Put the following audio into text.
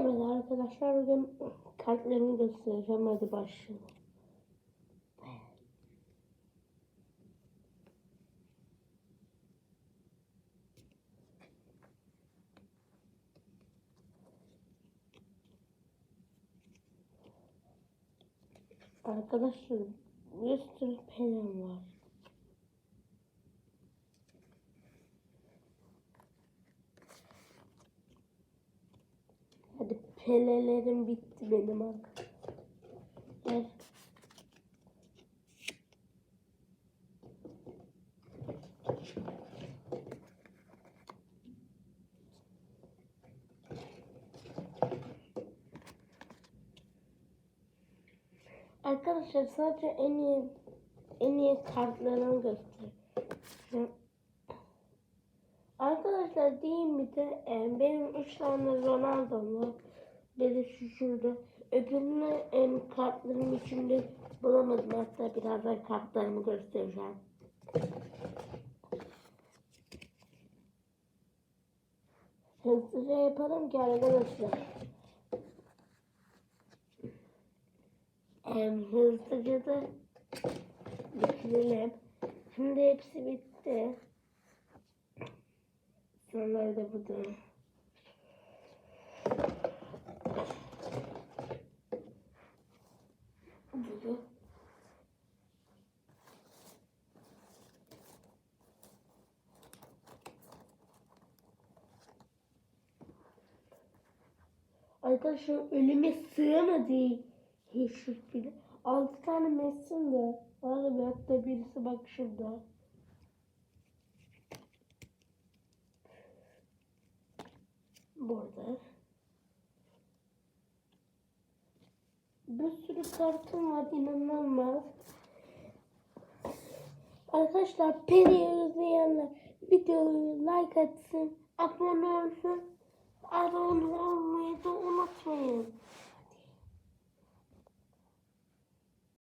Evet arkadaşlar bugün kartlarını göstereceğim. Hadi başlayalım. Arkadaşlar bir sürü penem var. Hadi pelelerim bitti benim. Gel. Arkadaşlar sadece en iyi en iyi kartlarını göstereyim. Arkadaşlar diyeyim bir de e, benim üç tane Ronaldo'm var. Birisi şurada. Öbürünü e, kartlarım içinde bulamadım. Hatta birazdan kartlarımı göstereceğim. Hızlıca yapalım ki arkadaşlar. E, hızlıca da bitirelim. Şimdi hepsi bitti. Sonra da Bu da. Arkadaşlar ölüme sığamadı hiçbiri. Altı tane Messi'm de var mı? Hatta birisi bak şurada. Burada. Bir sürü kartım var inanılmaz. Arkadaşlar Peri'yi izleyenler videoyu like atsın, abone olsun, Adam, you want me to unutmayın.